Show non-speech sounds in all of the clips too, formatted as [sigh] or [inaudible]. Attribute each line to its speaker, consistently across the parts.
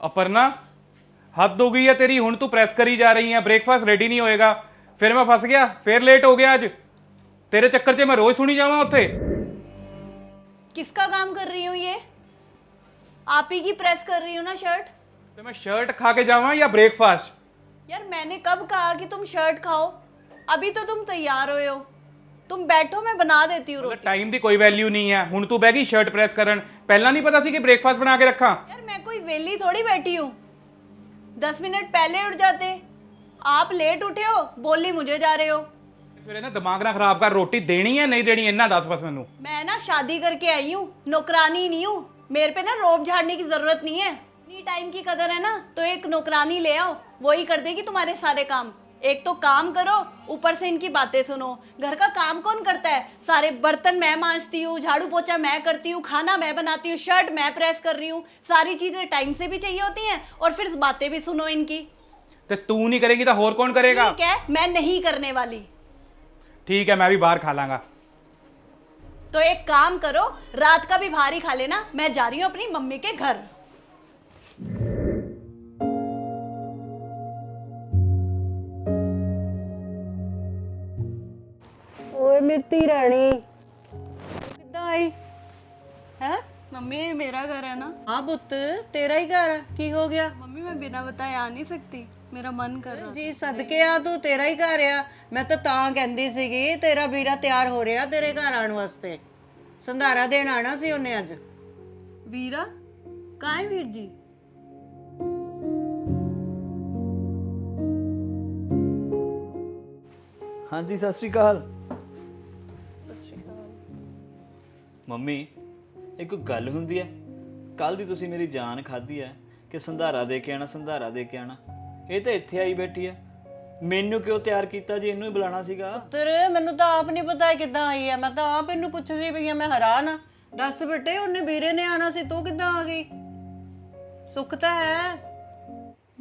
Speaker 1: ਅਪਰਨਾ ਹੱਦ ਹੋ ਗਈ ਹੈ ਤੇਰੀ ਹੁਣ ਤੂੰ ਪ੍ਰੈਸ ਕਰੀ ਜਾ ਰਹੀ ਹੈ ਬ੍ਰੇਕਫਾਸਟ ਰੈਡੀ ਨਹੀਂ ਹੋਏਗਾ ਫਿਰ ਮੈਂ ਫਸ ਗਿਆ ਫਿਰ ਲੇਟ ਹੋ ਗਿਆ ਅੱਜ ਤੇਰੇ ਚੱਕਰ 'ਚ ਮੈਂ ਰੋਜ਼ ਸੁਣੀ ਜਾਵਾਂ ਉੱਥੇ
Speaker 2: किसका काम कर रही हूँ ये आप ही की प्रेस कर रही हूँ ना शर्ट
Speaker 1: ਤੇ ਮੈਂ ਸ਼ਰਟ ਖਾ ਕੇ ਜਾਵਾਂ ਜਾਂ ਬ੍ਰੇਕਫਾਸਟ
Speaker 2: यार मैंने कब कहा कि तुम शर्ट खाओ अभी तो तुम तैयार हुए हो तुम बैठो मैं बना देती हूँ रोटी
Speaker 1: ਟਾਈਮ ਦੀ ਕੋਈ ਵੈਲਿਊ ਨਹੀਂ ਹੈ ਹੁਣ ਤੂੰ ਬਹਿ ਗਈ ਸ਼ਰਟ ਪ੍ਰੈਸ ਕਰਨ ਪਹਿਲਾਂ ਨਹੀਂ ਪਤਾ ਸੀ ਕਿ ਬ੍ਰੇਕਫਾਸਟ ਬਣਾ ਕੇ ਰੱਖਾਂ
Speaker 2: यार मैं कोई वेली थोड़ी बैठी हूँ दस मिनट पहले उठ जाते आप लेट उठे हो बोली मुझे जा रहे हो
Speaker 1: ਫਿਰ ਨਾ ਦਿਮਾਗ ਨਾ ਖਰਾਬ ਕਰ ਰੋਟੀ ਦੇਣੀ ਹੈ ਨਹੀਂ ਦੇਣੀ ਇੰਨਾ ਦੱਸ ਬਸ ਮੈਨੂੰ
Speaker 2: मैं ना शादी करके आई हूँ नौकरानी नहीं हूँ मेरे पे ना रोब झाड़ने की जरूरत नहीं है इतनी टाइम की कदर है ना तो एक नौकरानी ले आओ वही कर देगी तुम्हारे सारे काम एक तो काम करो ऊपर से इनकी बातें सुनो। घर का काम कौन करता है? सारे बर्तन मैं मांझती हूँ झाड़ू पोछा मैं करती हूँ खाना मैं बनाती हूँ शर्ट मैं प्रेस कर रही हूँ। सारी चीज़ें टाइम से भी चाहिए होती हैं और फिर बातें भी सुनो इनकी।
Speaker 1: तो तू नहीं करेगी तो और कौन
Speaker 2: करेगा? क्या मैं नहीं करने वाली।
Speaker 1: ठीक है मैं भी बाहर खा लांगा।
Speaker 2: तो एक काम करो रात का भी भारी खा लेना मैं जा रही हूँ अपनी मम्मी के घर।
Speaker 3: ਓਏ ਮਿੱਟੀ ਰਾਣੀ ਕਿੱਦਾਂ ਆਈ ਹੈ
Speaker 2: मम्मी ये मेरा घर है ना
Speaker 3: ਹਾਂ ਪੁੱਤ ਤੇਰਾ ਹੀ ਘਰ ਆ। ਕੀ ਹੋ ਗਿਆ
Speaker 2: मम्मी मैं बिना बताए आ नहीं सकती मेरा मन कर रहा
Speaker 3: ਜੀ ਸਦਕੇ ਆ ਤੂੰ ਤੇਰਾ ਹੀ ਘਰ ਆ ਮੈਂ ਤਾਂ ਤਾਂ ਕਹਿੰਦੀ ਸੀਗੀ ਤੇਰਾ ਵੀਰਾ ਤਿਆਰ ਹੋ ਰਿਹਾ ਤੇਰੇ ਘਰ ਆਉਣ ਵਾਸਤੇ ਸੰਧਾਰਾ ਦੇਣ ਆਣਾ ਸੀ ਉਹਨੇ ਅੱਜ
Speaker 2: वीरा कहाँ है वीर जी
Speaker 4: ਹਾਂਜੀ ਸਤਿ ਸ਼੍ਰੀ ਅਕਾਲ ਮੰਮੀ ਇੱਕ ਗੱਲ ਹੁੰਦੀ ਹੈ ਕੱਲ ਦੀ ਤੁਸੀਂ ਮੇਰੀ ਜਾਨ ਖਾਧੀ ਹੈ ਕਿ ਸੰਧਾਰਾ ਦੇ ਕੇ ਆਣਾ ਸੰਧਾਰਾ ਦੇ ਕੇ ਆਣਾ ਇਹ ਤਾਂ ਇੱਥੇ ਆਈ ਬੈਠੀ ਹੈ ਮੈਨੂੰ ਕਿਉਂ ਤਿਆਰ ਕੀਤਾ ਜੀ ਇਹਨੂੰ ਹੀ ਬੁਲਾਣਾ ਸੀਗਾ
Speaker 3: ਤੇਰੇ ਮੈਨੂੰ ਤਾਂ ਆਪ ਨਹੀਂ ਪਤਾ ਇਹ ਕਿੱਦਾਂ ਆਈ ਆ ਮੈਂ ਤਾਂ ਆਪ ਇਹਨੂੰ ਪੁੱਛਦੀ ਪਈ ਆ ਮੈਂ ਹੈਰਾਨ ਆ ਦੱਸ ਬੇਟੇ ਉਹਨੇ ਵੀਰੇ ਨੇ ਆਣਾ ਸੀ ਤੂੰ ਕਿੱਦਾਂ ਆ ਗਈ ਸੁੱਖ ਤਾਂ ਹੈ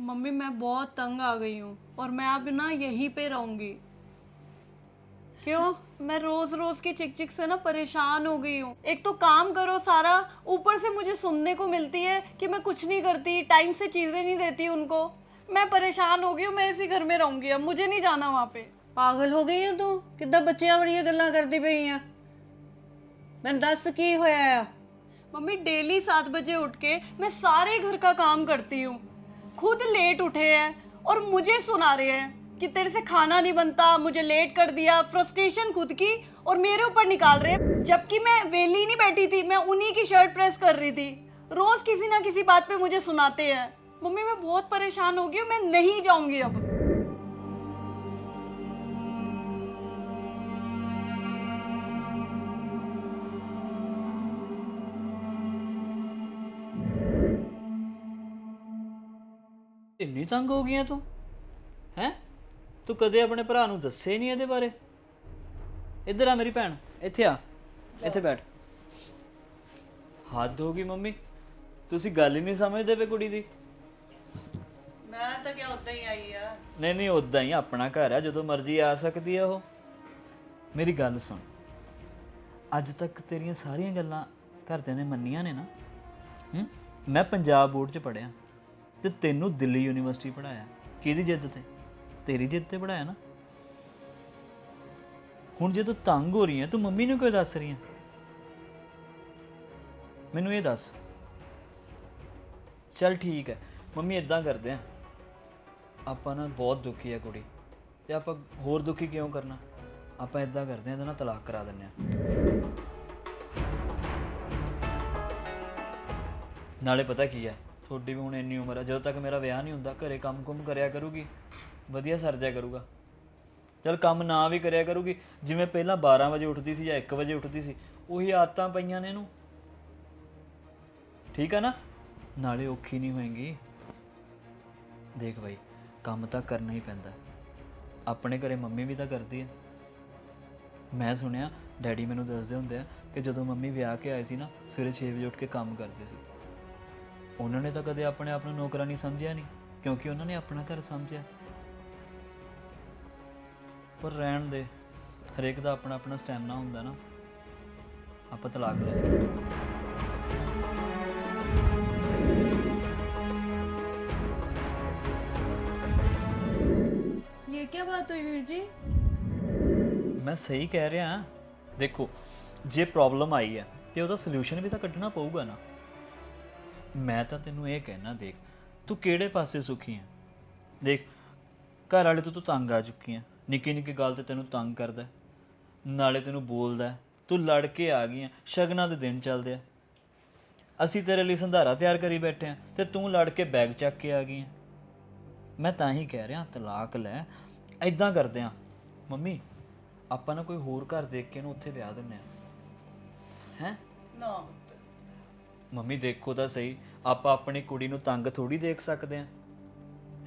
Speaker 2: मम्मी मैं बहुत तंग आ गई हूँ और मैं अब ना यहीं पे रहूंगी
Speaker 3: ਕਿਉਂ
Speaker 2: मैं रोज रोज की चिक चिक से ना परेशान हो गई हूँ एक तो काम करो सारा ऊपर से मुझे सुनने को मिलती है कि मैं कुछ नहीं करती टाइम से चीजें नहीं देती उनको मैं परेशान हो गई हूँ मैं इसी घर में रहूंगी अब मुझे नहीं जाना वहाँ पे
Speaker 3: ਪਾਗਲ ਹੋ ਗਈ ਆ ਤੂੰ ਕਿੱਦਾਂ ਬੱਚਿਆਂ ਵਰਗੀਆਂ ਗੱਲਾਂ ਕਰਦੀ ਪਈ ਆ ਮੈਨੂੰ ਦੱਸ ਕੀ ਹੋਇਆ ਆ
Speaker 2: मम्मी डेली सात बजे उठ के मैं सारे घर का काम करती हूँ खुद लेट उठे हैं और मुझे सुना रहे हैं कि तेरे से खाना नहीं बनता, मुझे लेट कर दिया फ्रस्ट्रेशन खुद की और मेरे ऊपर निकाल रहे जबकि मैं वेली नहीं बैठी थी, मैं उन्हीं की शर्ट प्रेस कर रही थी। रोज किसी ना किसी बात पे मुझे सुनाते हैं। मम्मी, मैं बहुत परेशान होगी मैं नहीं जाऊँगी अब।
Speaker 4: इतनी तंग हो गई है तुम हैं? ਤੂੰ ਕਦੇ ਆਪਣੇ ਭਰਾ ਨੂੰ ਦੱਸੇ ਨਹੀਂ ਇਹਦੇ ਬਾਰੇ? ਇੱਧਰ ਆ ਮੇਰੀ ਭੈਣ ਇੱਥੇ ਆ ਇੱਥੇ ਬੈਠ। ਹੱਦ ਹੋ ਗਈ ਮੰਮੀ ਤੁਸੀਂ ਗੱਲ ਹੀ ਨਹੀਂ ਸਮਝਦੇ ਪਏ ਕੁੜੀ ਦੀ।
Speaker 3: ਮੈਂ ਤਾਂ ਕਿਹਾ ਉਦਾਂ ਹੀ ਆਈ ਆ।
Speaker 4: ਨਹੀਂ ਨਹੀਂ ਉਦਾਂ ਹੀ ਆਪਣਾ ਘਰ ਆ ਜਦੋਂ ਮਰਜ਼ੀ ਆ ਸਕਦੀ ਆ ਉਹ। ਮੇਰੀ ਗੱਲ ਸੁਣ। ਅੱਜ ਤੱਕ ਤੇਰੀਆਂ ਸਾਰੀਆਂ ਗੱਲਾਂ ਘਰਦਿਆਂ ਨੇ ਮੰਨੀਆਂ ਨੇ ਨਾ। ਹੂੰ? ਮੈਂ ਪੰਜਾਬ ਬੋਰਡ 'ਚ ਪੜਿਆ ਤੇ ਤੈਨੂੰ ਦਿੱਲੀ ਯੂਨੀਵਰਸਿਟੀ ਪੜਾਇਆ ਕਿਹਦੀ ਜਿੱਦ ਤੇ? ਤੇਰੀ ਜਿੱਦ ਤੇ ਪੜਾਇਆ ਨਾ। ਹੁਣ ਜੇ ਤੂੰ ਤੰਗ ਹੋ ਰਹੀ ਹੈ ਤੂੰ ਮੰਮੀ ਨੂੰ ਕਿਉਂ ਦੱਸ ਰਹੀ ਹੈ ਮੈਨੂੰ ਇਹ ਦੱਸ। ਚਲ ਠੀਕ ਹੈ, ਮੰਮੀ ਇਦਾਂ ਕਰਦੇ ਆ। ਆਪਾਂ ਨਾ ਬਹੁਤ ਦੁਖੀ ਹੈ ਕੁੜੀ, ਤੇ ਆਪਾਂ ਹੋਰ ਦੁਖੀ ਕਿਉਂ ਕਰਨਾ? ਆਪਾਂ ਇਦਾਂ ਕਰਦੇ ਆ, ਇਹਦਾ ਨਾ ਤਲਾਕ ਕਰਾ ਦਿੰਦੇ ਆ। ਨਾਲੇ ਪਤਾ ਕੀ ਹੈ, ਤੁਹਾਡੀ ਵੀ ਹੁਣ ਇੰਨੀ ਉਮਰ ਹੈ ਜਦੋਂ ਤੱਕ ਮੇਰਾ ਵਿਆਹ ਨਹੀਂ ਹੁੰਦਾ, ਘਰੇ ਕੰਮ-ਕੁਮ ਕਰਿਆ ਕਰੂਗੀ। ਵਧੀਆ ਸਰ ਜਾਇਆ ਕਰੂਗਾ। ਚਲ ਕੰਮ ਨਾ ਵੀ ਕਰਿਆ ਕਰੂਗੀ, ਜਿਵੇਂ ਪਹਿਲਾਂ 12 ਵਜੇ ਉੱਠਦੀ ਸੀ ਜਾਂ 1 ਵਜੇ ਉੱਠਦੀ ਸੀ, ਉਹੀ ਆਦਤਾਂ ਪਈਆਂ ਨੇ ਇਹਨੂੰ। ਠੀਕ ਆ ਨਾ? ਨਾਲੇ ਔਖੀ ਨਹੀਂ ਹੋਏਗੀ। ਦੇਖ ਭਾਈ ਕੰਮ ਤਾਂ ਕਰਨਾ ਹੀ ਪੈਂਦਾ। ਆਪਣੇ ਘਰੇ ਮੰਮੀ ਵੀ ਤਾਂ ਕਰਦੀ ਹੈ ਮੈਂ ਸੁਣਿਆ, ਡੈਡੀ ਮੈਨੂੰ ਦੱਸਦੇ ਹੁੰਦੇ ਆ ਕਿ ਜਦੋਂ ਮੰਮੀ ਵਿਆਹ ਕੇ ਆਏ ਸੀ ਨਾ, ਸਵੇਰੇ 6 ਵਜੇ ਉੱਠ ਕੇ ਕੰਮ ਕਰਦੇ ਸੀ। ਉਹਨਾਂ ਨੇ ਤਾਂ ਕਦੇ ਆਪਣੇ ਆਪ ਨੂੰ ਨੌਕਰਾਨੀ ਸਮਝਿਆ ਨਹੀਂ, ਕਿਉਂਕਿ ਉਹਨਾਂ ਨੇ ਆਪਣਾ ਘਰ ਸਮਝਿਆ। ਪਰ ਰਹਿਣ ਦੇ ਹਰੇਕ ਦਾ ਆਪਣਾ ਆਪਣਾ ਸਟੈਮਨਾ ਹੁੰਦਾ ਨਾ। ਆਪਾਂ ਤਲਾਕ ਲੈ ਲਈ।
Speaker 3: ये क्या बात हुई वीर जी
Speaker 4: ਮੈਂ ਸਹੀ ਕਹਿ ਰਿਹਾ ਹਾਂ? ਦੇਖੋ ਜੇ ਪ੍ਰੋਬਲਮ ਆਈ ਹੈ ਤੇ ਉਹਦਾ ਸੋਲੂਸ਼ਨ ਵੀ ਤਾਂ ਕੱਢਣਾ ਪਊਗਾ ਨਾ। ਮੈਂ ਤਾਂ ਤੈਨੂੰ ਇਹ ਕਹਿਣਾ ਦੇਖ ਤੂੰ ਕਿਹੜੇ ਪਾਸੇ ਸੁਖੀ ਹੈ? ਦੇਖ ਘਰ ਵਾਲੇ ਤੋਂ ਤੂੰ ਤੰਗ ਆ ਚੁੱਕੀ ਹੈ। ਨਿੱਕੀ ਨਿੱਕੀ ਗੱਲ ਤੇ ਤੈਨੂੰ ਤੰਗ ਕਰਦਾ ਹੈ। ਨਾਲੇ ਤੈਨੂੰ ਬੋਲਦਾ ਹੈ। ਤੂੰ ਲੜ ਕੇ ਆ ਗਈ ਹੈ ਸ਼ਗਨਾਂ ਦੇ ਦਿਨ ਚੱਲਦੇ ਆ। ਅਸੀਂ ਤੇਰੇ ਲਈ ਸੰਧਾਰਾ ਤਿਆਰ ਕਰੀ ਬੈਠੇ ਆ ਤੇ ਤੂੰ ਲੜ ਕੇ ਬੈਗ ਚੱਕ ਕੇ ਆ ਗਈ ਹੈ। ਮੈਂ ਤਾਂ ਹੀ ਕਹਿ ਰਿਹਾ ਤਲਾਕ ਲੈ। ਐਦਾਂ ਕਰਦੇ ਆ ਮੰਮੀ ਆਪਾਂ ਨਾ ਕੋਈ ਹੋਰ ਘਰ ਦੇਖ ਕੇ ਇਹਨੂੰ ਉੱਥੇ ਵਿਆਹ ਦਿੰਨੇ ਆ ਹੈ?
Speaker 3: ਨਾ
Speaker 4: ਮੰਮੀ ਦੇਖੋ ਤਾਂ ਸਹੀ ਆਪਾਂ ਆਪਣੀ ਕੁੜੀ ਨੂੰ ਤੰਗ ਥੋੜੀ ਦੇਖ ਸਕਦੇ ਆ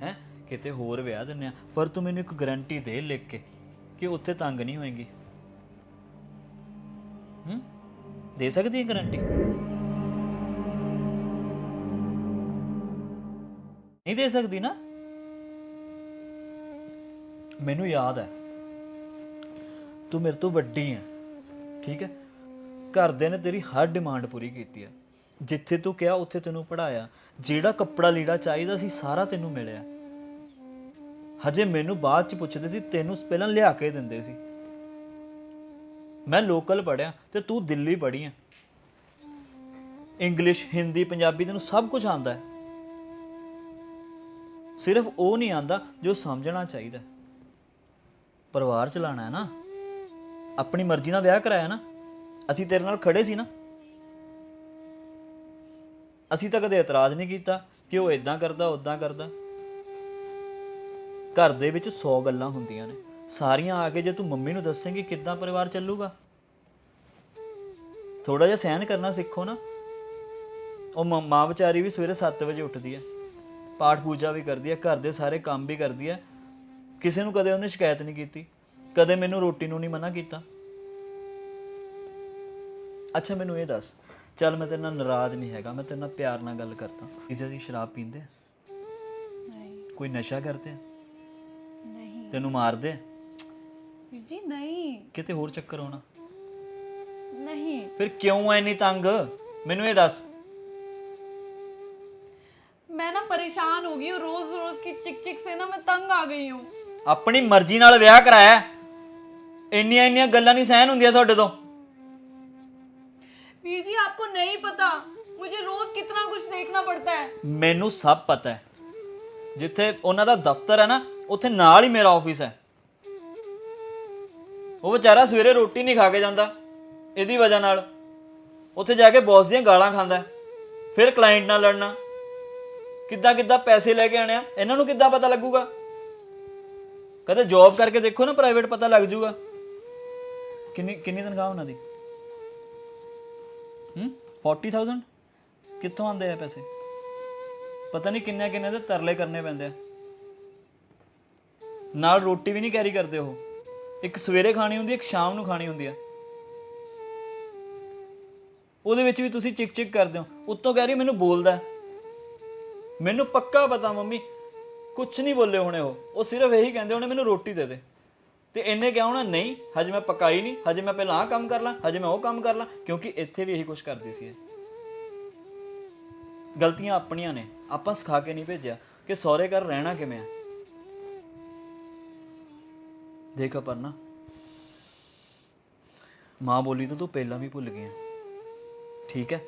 Speaker 4: ਹੈ? ਕਿਤੇ ਹੋਰ ਵਿਆਹ ਦਿੰਨੇ ਆ। ਪਰ ਤੂੰ ਮੈਨੂੰ ਇੱਕ ਗਾਰੰਟੀ ਦੇ ਲਿਖ ਕੇ ਕਿ ਉੱਥੇ ਤੰਗ ਨਹੀਂ ਹੋਏਗੀ। ਹੂੰ? ਦੇ ਸਕਦੀ ਹੈ ਗਾਰੰਟੀ ਨਹੀਂ ਦੇ ਸਕਦੀ ਨਾ। ਮੈਨੂੰ ਯਾਦ ਹੈ। ਤੂੰ ਮੇਰੇ ਤੋਂ ਵੱਡੀ ਹੈ। ਠੀਕ ਹੈ? ਘਰਦਿਆਂ ਨੇ ਤੇਰੀ ਹਰ ਡਿਮਾਂਡ ਪੂਰੀ ਕੀਤੀ ਹੈ। ਜਿੱਥੇ ਤੂੰ ਕਿਹਾ, ਉੱਥੇ ਤੈਨੂੰ ਪੜਾਇਆ ਜਿਹੜਾ ਕੱਪੜਾ ਲੀੜਾ ਚਾਹੀਦਾ ਸੀ, ਸਾਰਾ ਤੈਨੂੰ ਮਿਲਿਆ। ਹਜੇ ਮੈਨੂੰ ਬਾਅਦ ਚ ਪੁੱਛਦੇ ਸੀ, ਤੈਨੂੰ ਪਹਿਲਾਂ ਲਿਆ ਕੇ ਦਿੰਦੇ ਸੀ। ਮੈਂ ਲੋਕਲ ਪੜਿਆ ਤੇ ਤੂੰ ਦਿੱਲੀ ਪੜ੍ਹੀ ਹੈ ਇੰਗਲਿਸ਼ ਹਿੰਦੀ ਪੰਜਾਬੀ ਤੈਨੂੰ ਸਭ ਕੁਝ ਆਂਦਾ ਹੈ। ਸਿਰਫ ਉਹ ਨਹੀਂ ਆਂਦਾ ਜੋ ਸਮਝਣਾ ਚਾਹੀਦਾ ਪਰਿਵਾਰ ਚਲਾਣਾ ਹੈ ਨਾ। ਆਪਣੀ ਮਰਜ਼ੀ ਨਾਲ ਵਿਆਹ ਕਰਾਇਆ ਨਾ। ਅਸੀਂ ਤੇਰੇ ਨਾਲ ਖੜੇ ਸੀ ਨਾ। ਅਸੀਂ ਤਾਂ ਕਦੇ ਇਤਰਾਜ਼ ਨਹੀਂ ਕੀਤਾ ਕਿ ਉਹ ਇਦਾਂ ਕਰਦਾ ਉਦਾਂ ਕਰਦਾ। ਘਰ ਦੇ ਵਿੱਚ 100 ਗੱਲਾਂ ਹੁੰਦੀਆਂ ਨੇ। ਸਾਰੀਆਂ ਆ ਕੇ ਜੇ ਤੂੰ ਮੰਮੀ ਨੂੰ ਦੱਸੇਂਗੀ ਕਿੱਦਾਂ ਪਰਿਵਾਰ ਚੱਲੂਗਾ? ਥੋੜਾ ਜਿਹਾ ਸਹਿਨ ਕਰਨਾ ਸਿੱਖੋ ਨਾ। ਉਹ ਮ- ਮਾਂ ਵਿਚਾਰੀ ਵੀ ਸਵੇਰੇ 7 ਵਜੇ ਉੱਠਦੀ ਹੈ। ਪਾਠ ਪੂਜਾ ਵੀ ਕਰਦੀ ਹੈ ਘਰ ਦੇ ਸਾਰੇ ਕੰਮ ਵੀ ਕਰਦੀ ਹੈ। ਕਿਸੇ ਨੂੰ ਕਦੇ ਉਹਨੇ ਸ਼ਿਕਾਇਤ ਨਹੀਂ ਕੀਤੀ ਕਦੇ ਮੈਨੂੰ ਰੋਟੀ ਨੂੰ ਨਹੀਂ ਮਨਾ ਕੀਤਾ। ਅੱਛਾ ਮੈਨੂੰ ਇਹ ਦੱਸ ਚੱਲ ਮੈਂ ਤੇਰੇ ਨਾਲ ਨਾਰਾਜ਼ ਨਹੀਂ ਹੈਗਾ ਮੈਂ ਤੇਰੇ ਨਾਲ ਪਿਆਰ ਨਾਲ ਗੱਲ ਕਰਦਾ। ਜੀਜਾ ਦੀ ਸ਼ਰਾਬ ਪੀਂਦੇ ਆ?
Speaker 2: नहीं
Speaker 4: ਕੋਈ ਨਸ਼ਾ ਕਰਦੇ ਆ?
Speaker 2: नहीं
Speaker 4: ਤੈਨੂੰ ਮਾਰਦੇ ਆ?
Speaker 3: ਵੀਰ ਜੀ ਨਹੀਂ
Speaker 4: ਕਿਤੇ ਹੋਰ ਚੱਕਰ ਹੋਣਾ
Speaker 2: नहीं
Speaker 4: ਫਿਰ ਕਿਉਂ ਐ ਇੰਨੀ ਤੰਗ ਮੈਨੂੰ ਇਹ ਦੱਸ
Speaker 2: मैं ना परेशान हो गई हूँ रोज रोज की चिक चिक से ना मैं तंग आ गई हूँ
Speaker 4: ਆਪਣੀ ਮਰਜ਼ੀ ਨਾਲ ਵਿਆਹ ਕਰਾਇਆ ਹੈ। ਇੰਨੀਆਂ ਇੰਨੀਆਂ ਗੱਲਾਂ ਨਹੀਂ ਸਹਿਨ ਹੁੰਦੀਆਂ ਤੁਹਾਡੇ ਤੋਂ
Speaker 2: वीर जी आपको नहीं पता मुझे रोज कितना कुछ देखना पड़ता है
Speaker 4: ਮੈਨੂੰ ਸਭ ਪਤਾ ਹੈ ਜਿੱਥੇ ਉਹਨਾਂ ਦਾ ਦਫ਼ਤਰ ਹੈ ਨਾ ਉੱਥੇ ਨਾਲ ਹੀ ਮੇਰਾ ਆਫਿਸ ਹੈ। ਉਹ ਵਿਚਾਰਾ ਸਵੇਰੇ ਰੋਟੀ ਨਹੀਂ ਖਾ ਕੇ ਜਾਂਦਾ, ਇਹਦੀ ਵਜ੍ਹਾ ਨਾਲ। ਉੱਥੇ ਜਾ ਕੇ ਬੌਸ ਦੀਆਂ ਗਾਲਾਂ ਖਾਂਦਾ ਹੈ। ਫਿਰ ਕਲਾਇੰਟ ਨਾਲ ਲੜਨਾ। ਕਿੱਦਾਂ ਕਿੱਦਾਂ ਪੈਸੇ ਲੈ ਕੇ ਆਣੇ ਆ, ਇਹਨਾਂ ਨੂੰ ਕਿੱਦਾਂ ਪਤਾ ਲੱਗੂਗਾ? ਕਦੇ ਜੌਬ ਕਰਕੇ ਦੇਖੋ ਨਾ ਪ੍ਰਾਈਵੇਟ ਪਤਾ ਲੱਗ ਜਾਊਗਾ ਕਿੰਨੀ ਕਿੰਨੀ ਤਨਖਾਹ ਉਹਨਾਂ ਦੀ? ਹੂੰ 40000 ਕਿੱਥੋਂ ਆਉਂਦੇ ਆ ਪੈਸੇ? ਪਤਾ ਨਹੀਂ ਕਿੰਨੇ ਕਿੰਨੇ ਦੇ ਤਰਲੇ ਕਰਨੇ ਪੈਂਦੇ ਆ। ਨਾਲ ਰੋਟੀ ਵੀ ਨਹੀਂ ਕੈਰੀ ਕਰਦੇ ਉਹ। ਇੱਕ ਸਵੇਰੇ ਖਾਣੀ ਹੁੰਦੀ, ਇੱਕ ਸ਼ਾਮ ਨੂੰ ਖਾਣੀ ਹੁੰਦੀ ਹੈ ਉਹਦੇ ਵਿੱਚ ਵੀ ਤੁਸੀਂ ਚਿਕ ਚਿਕ ਕਰਦੇ ਹੋ। ਉੱਤੋਂ ਕਹਿ ਰਹੀ, ਮੈਨੂੰ ਬੋਲਦਾ ਮੈਨੂੰ ਪੱਕਾ ਪਤਾ ਮੰਮੀ ਕੁਝ ਨਹੀਂ ਬੋਲੇ ਹੋਣੇ ਉਹ। ਉਹ ਸਿਰਫ ਇਹੀ ਕਹਿੰਦੇ ਹੋਣੇ, ਮੈਨੂੰ ਰੋਟੀ ਦੇ ਦੇ। ਤੇ ਇਹਨੇ ਕਿਹਾ ਹੋਣਾ, ਨਹੀਂ, ਹਜੇ ਮੈਂ ਪਕਾਈ ਨਹੀਂ। ਹਜੇ ਮੈਂ ਪਹਿਲਾਂ ਆਹ ਕੰਮ ਕਰ ਲਾਂ, ਹਜੇ ਮੈਂ ਉਹ ਕੰਮ ਕਰ ਲਾਂ, ਕਿਉਂਕਿ ਇੱਥੇ ਵੀ ਇਹੀ ਕੁਝ ਕਰਦੀ ਸੀ ਗਲਤੀਆਂ ਆਪਣੀਆਂ ਨੇ। ਆਪਾਂ ਸਿਖਾ ਕੇ ਨਹੀਂ ਭੇਜਿਆ ਕਿ ਸਹੁਰੇ ਘਰ ਰਹਿਣਾ ਕਿਵੇਂ ਆ। ਦੇਖ ਅਪਰਨਾ ਮਾਂ ਬੋਲੀ ਤਾਂ ਤੂੰ ਪਹਿਲਾਂ ਵੀ ਭੁੱਲ ਗਈ ਹੈ ਠੀਕ ਹੈ?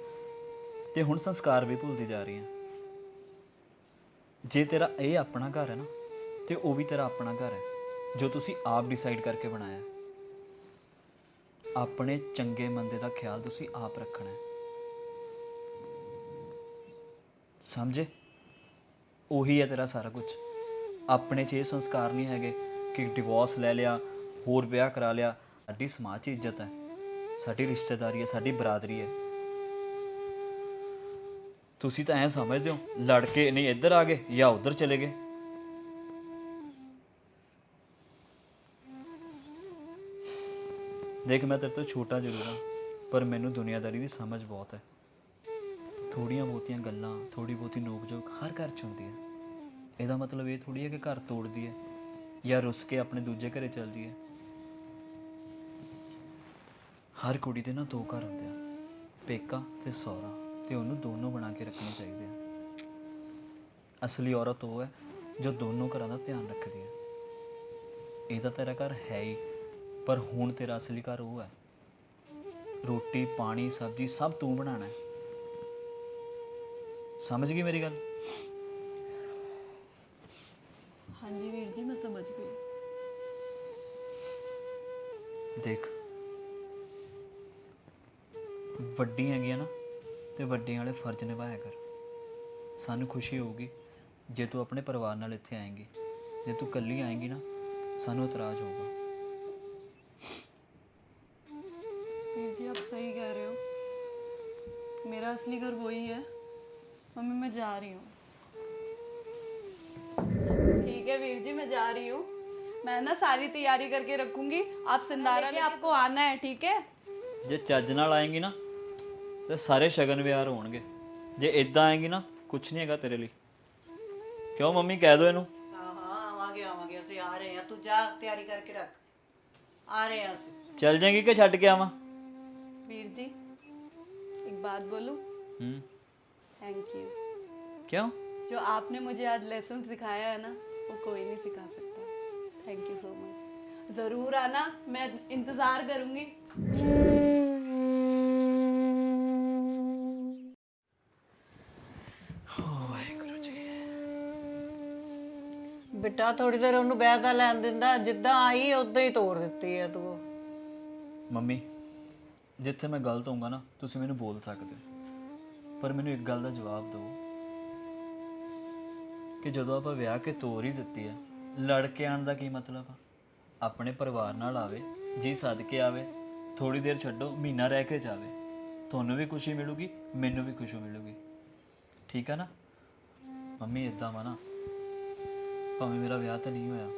Speaker 4: ਤੇ ਹੁਣ ਸੰਸਕਾਰ ਵੀ ਭੁੱਲਦੀ ਜਾ ਰਹੀ ਹੈ ਜੇ ਤੇਰਾ ਇਹ ਆਪਣਾ ਘਰ ਹੈ ਨਾ, ਤੇ ਉਹ ਵੀ ਤੇਰਾ ਆਪਣਾ ਘਰ ਹੈ, ਜੋ ਤੁਸੀਂ ਆਪ ਡਿਸਾਈਡ ਕਰਕੇ ਬਣਾਇਆ ਹੈ। ਆਪਣੇ ਚੰਗੇ ਮੰਦੇ ਦਾ ਖਿਆਲ ਤੁਸੀਂ ਆਪ ਰੱਖਣਾ ਹੈ। ਸਮਝੇ? ਉਹੀ ਹੈ ਤੇਰਾ ਸਾਰਾ ਕੁਝ ਆਪਣੇ 'ਚ ਇਹ ਸੰਸਕਾਰ ਨਹੀਂ ਹੈਗੇ ਕਿ ਡਿਵੋਰਸ ਲੈ ਲਿਆ, ਹੋਰ ਵਿਆਹ ਕਰਾ ਲਿਆ। ਸਾਡੀ ਸਮਾਜ 'ਚ ਇੱਜ਼ਤ ਹੈ। ਸਾਡੀ ਰਿਸ਼ਤੇਦਾਰੀ ਹੈ, ਸਾਡੀ ਬਰਾਦਰੀ ਹੈ। ਤੁਸੀਂ ਤਾਂ ਐਂ ਸਮਝਦੇ ਹੋ, ਲੜ ਕੇ ਨਹੀਂ ਇੱਧਰ ਆ ਗਏ ਜਾਂ ਉੱਧਰ ਚਲੇ ਗਏ? ਦੇਖ, ਮੈਂ ਤੇਰੇ ਤੋਂ ਛੋਟਾ ਜ਼ਰੂਰ ਹਾਂ, ਪਰ ਮੈਨੂੰ ਦੁਨੀਆਦਾਰੀ ਦੀ ਸਮਝ ਬਹੁਤ ਹੈ। ਥੋੜੀਆਂ ਬਹੁਤੀਆਂ ਗੱਲਾਂ ਥੋੜੀ ਬਹੁਤੀ ਨੋਕ ਜੋਕ ਹਰ ਘਰ 'ਚ ਹੁੰਦੀ ਹੈ। ਇਹਦਾ ਮਤਲਬ ਇਹ ਥੋੜੀ ਹੈ ਕਿ ਘਰ ਤੋੜਦੀ ਹੈ। ਜਾਂ ਰੁੱਸ ਕੇ ਆਪਣੇ ਦੂਜੇ ਘਰੇ ਚਲਦੀ ਹੈ ਹਰ ਕੁੜੀ ਦੇ ਨਾ ਦੋ ਘਰ ਹੁੰਦੇ ਆ, ਪੇਕਾ ਤੇ ਸਹੁਰਾ, ਤੇ ਉਹਨੂੰ ਦੋਨੋਂ ਬਣਾ ਕੇ ਰੱਖਣੇ ਚਾਹੀਦੇ ਆ। ਅਸਲੀ ਔਰਤ ਉਹ ਹੈ ਜੋ ਦੋਨੋਂ ਘਰਾਂ ਦਾ ਧਿਆਨ ਰੱਖਦੀ ਹੈ। ਇਹ ਤਾਂ ਤੇਰਾ ਘਰ ਹੈ ਹੀ, ਪਰ ਹੁਣ ਤੇਰਾ ਅਸਲੀ ਘਰ ਉਹ ਹੈ। ਰੋਟੀ, ਪਾਣੀ, ਸਬਜ਼ੀ ਸਭ ਤੂੰ ਬਣਾਉਣਾ ਹੈ। ਸਮਝ ਗਈ ਮੇਰੀ ਗੱਲ?
Speaker 2: हाँ जी वीर जी मैं समझ गई
Speaker 4: ਦੇਖ ਵੱਡੀ ਹੈਗੀ ਆ ਨਾ ਤੇ ਵੱਡਿਆਂ ਵਾਲੇ ਫਰਜ਼ ਨਿਭਾਇਆ ਕਰ ਸਾਨੂੰ ਖੁਸ਼ੀ ਹੋਊਗੀ ਜੇ ਤੂੰ ਆਪਣੇ ਪਰਿਵਾਰ ਨਾਲ ਇੱਥੇ ਆਏਂਗੀ ਜੇ ਤੂੰ ਇਕੱਲੀ ਆਏਂਗੀ ਨਾ ਸਾਨੂੰ ਇਤਰਾਜ਼ ਹੋਊਗਾ
Speaker 2: वीर जी आप सही कह रहे हो मेरा असली घर वही है मम्मी मैं जा रही हूँ ठीक है वीर जी मैं जा रही हूँ मैं ना सारी तैयारी करके रखूंगी आप सिंधारा ले आपको आना है ठीक है
Speaker 4: ਜੇ ਚੱਜ ਨਾਲ ਆਏਂਗੀ ਨਾ ਤੇ ਸਾਰੇ ਸ਼ਗਨ ਵਿਹਾਰ ਹੋਣਗੇ ਜੇ ਇਦਾਂ ਆਏਂਗੀ ਨਾ ਕੁਝ ਨਹੀਂ ਹੈਗਾ ਤੇਰੇ ਲਈ ਕਿਉਂ ਮੰਮੀ ਕਹਿ ਦੋ ਇਹਨੂੰ
Speaker 3: ਹਾਂ ਹਾਂ ਆਵਾਂਗੇ ਆਵਾਂਗੇ ਅਸੀਂ ਆ ਰਹੇ ਹਾਂ ਤੂੰ ਜਾ ਤਿਆਰੀ ਕਰਕੇ ਰੱਖ ਆ ਰਹੇ ਹਾਂ ਅਸੀਂ
Speaker 4: ਚੱਲ ਜਾਏਂਗੀ ਕਿ ਛੱਡ ਕੇ ਆਵਾਂ
Speaker 2: वीर जी एक बात बोलूं
Speaker 4: ਹੂੰ
Speaker 2: थैंक यू
Speaker 4: ਕਿਉਂ
Speaker 2: जो आपने मुझे आज लेसन सिखाया है ना वो कोई नहीं सिखा सकता थैंक यू सो मच ज़रूर आना मैं इंतज़ार करूँगी
Speaker 3: ਬੇਟਾ ਥੋੜੀ ਦੇਰ ਉਹਨੂੰ ਬਹਿ ਤਾਂ ਲੈਣ ਦਿੰਦਾ ਜਿੱਦਾਂ ਆਈ ਉਦਾਂ ਹੀ ਤੋੜ ਦਿੱਤੀ ਹੈ ਤੂੰ
Speaker 4: ਮੰਮੀ ਜਿੱਥੇ ਮੈਂ ਗਲਤ ਹੋਊਂਗਾ ਨਾ ਤੁਸੀਂ ਮੈਨੂੰ ਬੋਲ ਸਕਦੇ ਹੋ। ਪਰ ਮੈਨੂੰ ਇੱਕ ਗੱਲ ਦਾ ਜਵਾਬ ਦਿਓ ਕਿ ਜਦੋਂ ਆਪਾਂ ਵਿਆਹ ਕੇ ਤੋਰ ਹੀ ਦਿੱਤੀ ਆ ਲੜ ਕੇ ਆਉਣ ਦਾ ਕੀ ਮਤਲਬ ਆ? ਆਪਣੇ ਪਰਿਵਾਰ ਨਾਲ ਆਵੇ, ਜੀ ਸੱਦ ਕੇ ਆਵੇ ਥੋੜੀ ਦੇਰ ਛੱਡੋ, ਮਹੀਨਾ ਰਹਿ ਕੇ ਜਾਵੇ। ਤੁਹਾਨੂੰ ਵੀ ਖੁਸ਼ੀ ਮਿਲੂਗੀ, ਮੈਨੂੰ ਵੀ ਖੁਸ਼ੀ ਮਿਲੂਗੀ। ਠੀਕ ਹੈ ਨਾ? ਮੰਮੀ ਇਦਾਂ ਵਾ ਨਾ। ਭਾਵੇਂ ਮੇਰਾ ਵਿਆਹ ਤਾਂ ਨਹੀਂ ਹੋਇਆ,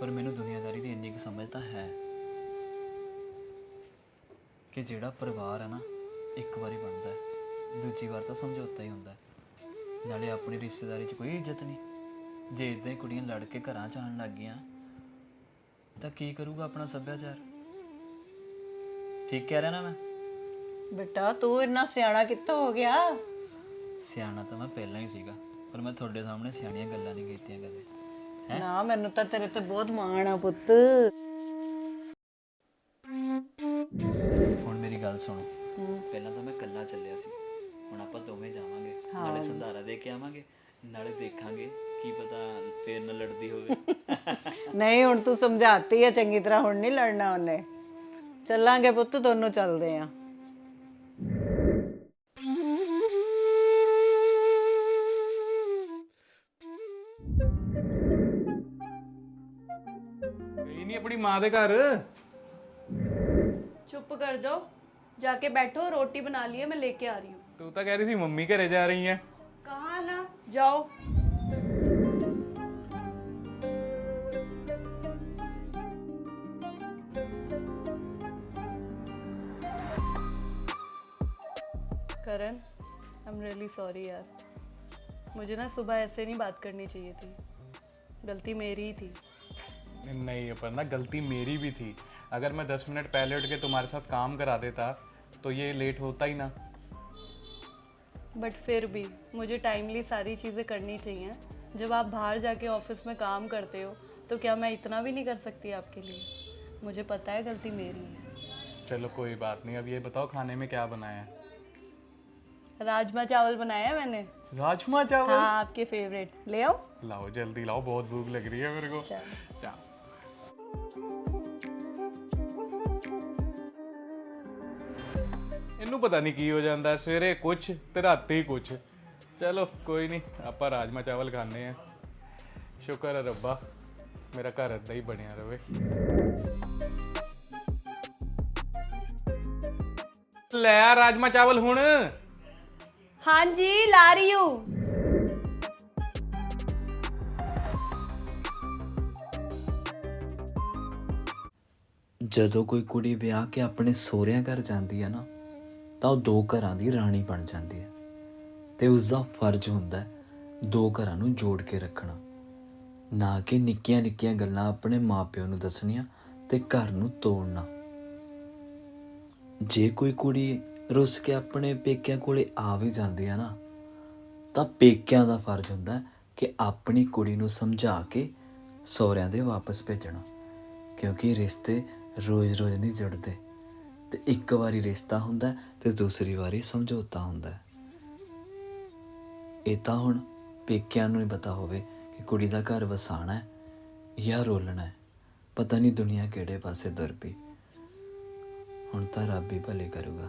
Speaker 4: ਪਰ ਮੈਨੂੰ ਦੁਨੀਆਦਾਰੀ ਦੀ ਇੰਨੀ ਕੁ ਸਮਝ ਤਾਂ ਹੈ। ਕਿ ਜਿਹੜਾ ਪਰਿਵਾਰ ਹੈ ਨਾ, ਇੱਕ ਵਾਰੀ ਬਣਦਾ ਹੈ, ਦੂਜੀ ਵਾਰ ਤਾਂ ਸਮਝੌਤਾ ਹੀ ਹੁੰਦਾ ਹੈ। ਨਾਲੇ ਆਪਣੀ ਰਿਸ਼ਤੇਦਾਰੀ 'ਚ ਕੋਈ ਇੱਜ਼ਤ ਨਹੀਂ। ਜੇ ਇਦਾਂ ਹੀ ਕੁੜੀਆਂ ਲੜ ਕੇ ਘਰਾਂ 'ਚ ਆਉਣ ਲੱਗ ਗਈਆਂ ਤਾਂ ਕੀ ਕਰੂਗਾ ਆਪਣਾ ਸੱਭਿਆਚਾਰ? ਠੀਕ ਕਹਿ ਰਿਹਾ ਨਾ ਮੈਂ?
Speaker 3: ਬੇਟਾ ਤੂੰ ਇੰਨਾ ਸਿਆਣਾ ਕਿੱਥੋਂ ਹੋ ਗਿਆ?
Speaker 4: ਸਿਆਣਾ ਤਾਂ ਮੈਂ ਪਹਿਲਾਂ ਹੀ ਸੀਗਾ ਪਰ ਮੈਂ ਤੁਹਾਡੇ ਸਾਹਮਣੇ ਸਿਆਣੀਆਂ ਗੱਲਾਂ ਨਹੀਂ ਕੀਤੀਆਂ ਕਦੇ।
Speaker 3: ਨਾ ਮੈਨੂੰ ਤਾਂ ਤੇਰੇ ਤੇ ਬਹੁਤ ਮਾਣ ਆ ਪੁੱਤ।
Speaker 4: ਹੁਣ ਮੇਰੀ ਗੱਲ ਸੁਣੋ। ਪਹਿਲਾਂ ਤਾਂ ਮੈਂ ਇਕੱਲਾ ਚੱਲਿਆ ਸੀ। ਹੁਣ ਆਪਾਂ ਦੋਵੇਂ ਜਾਵਾਂਗੇ ਨਾਲੇ ਸੰਧਾਰਾ ਦੇ ਕੇ ਆਵਾਂਗੇ ਨਾਲੇ ਦੇਖਾਂਗੇ ਕੀ ਪਤਾ ਫੇਰ ਨਾ ਲੜਦੀ ਹੋਵੇ। [laughs]
Speaker 3: ਨਹੀਂ ਹੁਣ ਤੂੰ ਸਮਝਾਤੀ ਹੈ ਚੰਗੀ ਤਰ੍ਹਾਂ ਹੁਣ ਨਹੀਂ ਲੜਨਾ ਉਹਨੇ। ਚੱਲਾਂਗੇ ਪੁੱਤ ਦੋਨੋਂ ਚੱਲਦੇ ਆ।
Speaker 1: ਆਪਣੀ ਮਾਂ ਦੇ ਘਰ?
Speaker 2: ਚੁੱਪ ਕਰ ਜਾਓ ਜਾ ਕੇ ਬੈਠੋ ਰੋਟੀ ਬਣਾ ਲਈਏ ਮੈਂ ਲੈ ਕੇ ਆ ਰਹੀ
Speaker 1: ਹਾਂ। तू तो कह रही थी मम्मी घरे जा रही है।
Speaker 2: कहा ना? जाओ। Karan I am really sorry यार। मुझे ना सुबह ऐसे नहीं बात करनी चाहिए थी। गलती मेरी ही थी।
Speaker 1: नहीं पर ना गलती मेरी भी थी। अगर मैं दस मिनट पहले उठ के तुम्हारे साथ काम करा देता तो ये लेट होता ही ना।
Speaker 2: बट फिर भी मुझे टाइमली सारी चीज़ें करनी चाहिए। जब आप बाहर जाके ऑफ़िस में काम करते हो तो क्या मैं इतना भी नहीं कर सकती आपके लिए? मुझे पता है गलती मेरी है।
Speaker 1: चलो कोई बात नहीं अब ये बताओ खाने में क्या बनाया है?
Speaker 2: राजमा चावल बनाया है मैंने?
Speaker 1: राजमा चावल?
Speaker 2: हाँ आपके फेवरेट ले आओ।
Speaker 1: लाओ जल्दी लाओ बहुत भूख लग रही है मेरे को।
Speaker 2: चलो।
Speaker 1: ਇਹਨੂੰ ਪਤਾ ਨਹੀਂ ਕੀ ਹੋ ਜਾਂਦਾ ਸਵੇਰੇ ਕੁਛ ਤੇ ਰਾਤੀ ਕੁਛ। ਚਲੋ ਕੋਈ ਨਹੀਂ ਆਪਾਂ ਰਾਜਮਾ ਚਾਵਲ ਖਾਣੇ ਆ ਸ਼ੁਕਰ ਹੈ ਰੱਬਾ ਮੇਰਾ ਘਰ ਇਦਾਂ ਹੀ ਬਣਿਆ ਰਹੇ ਲੈ ਆ ਰਾਜਮਾ ਚਾਵਲ ਹੁਣ।
Speaker 2: ਹਾਂਜੀ ਲਾ ਰਹੀ ਹੂੰ।
Speaker 4: ਜਦੋਂ ਕੋਈ ਕੁੜੀ ਵਿਆਹ ਕੇ ਆਪਣੇ ਸੋਹਰਿਆਂ ਘਰ ਜਾਂਦੀ ਹੈ ਨਾ ਤਾਂ ਉਹ ਦੋ ਘਰਾਂ ਦੀ ਰਾਣੀ ਬਣ ਜਾਂਦੀ ਹੈ। ਤੇ ਉਸ ਦਾ ਫਰਜ਼ ਹੁੰਦਾ ਹੈ ਦੋ ਘਰਾਂ ਨੂੰ ਜੋੜ ਕੇ ਰੱਖਣਾ। ਨਾ ਕਿ ਨਿੱਕੀਆਂ ਨਿੱਕੀਆਂ ਗੱਲਾਂ ਆਪਣੇ ਮਾਪਿਆਂ ਨੂੰ ਦੱਸਣੀਆਂ ਤੇ ਘਰ ਨੂੰ ਤੋੜਨਾ। ਜੇ ਕੋਈ ਕੁੜੀ ਰੁੱਸ ਕੇ ਆਪਣੇ ਪੇਕਿਆਂ ਕੋਲੇ ਆ ਵੀ ਜਾਂਦੀ ਹੈ ਨਾ, ਤਾਂ ਪੇਕਿਆਂ ਦਾ ਫਰਜ਼ ਹੁੰਦਾ ਕਿ ਆਪਣੀ ਕੁੜੀ ਨੂੰ ਸਮਝਾ ਕੇ ਸਹੁਰਿਆਂ ਦੇ ਵਾਪਸ ਭੇਜਣਾ, ਕਿਉਂਕਿ ਰਿਸ਼ਤੇ ਰੋਜ਼-ਰੋਜ਼ ਨਹੀਂ ਜੁੜਦੇ। ਤੇ ਇੱਕ ਵਾਰੀ ਰਿਸ਼ਤਾ ਹੁੰਦਾ ਤੇ ਦੂਸਰੀ ਵਾਰੀ ਸਮਝੌਤਾ ਹੁੰਦਾ ਹੈ। ਇਹ ਤਾਂ ਹੁਣ ਪੇਕਿਆਂ ਨੂੰ ਹੀ ਪਤਾ ਹੋਵੇ ਕਿ ਕੁੜੀ ਦਾ ਘਰ ਵਸਾਣਾ ਹੈ ਜਾਂ ਰੋਲਣਾ ਹੈ। ਪਤਾ ਨਹੀਂ ਦੁਨੀਆ ਕਿਹੜੇ ਪਾਸੇ ਤੁਰ ਪਈ। ਹੁਣ ਤਾਂ ਰੱਬ ਹੀ ਭਲੇ ਕਰੂਗਾ।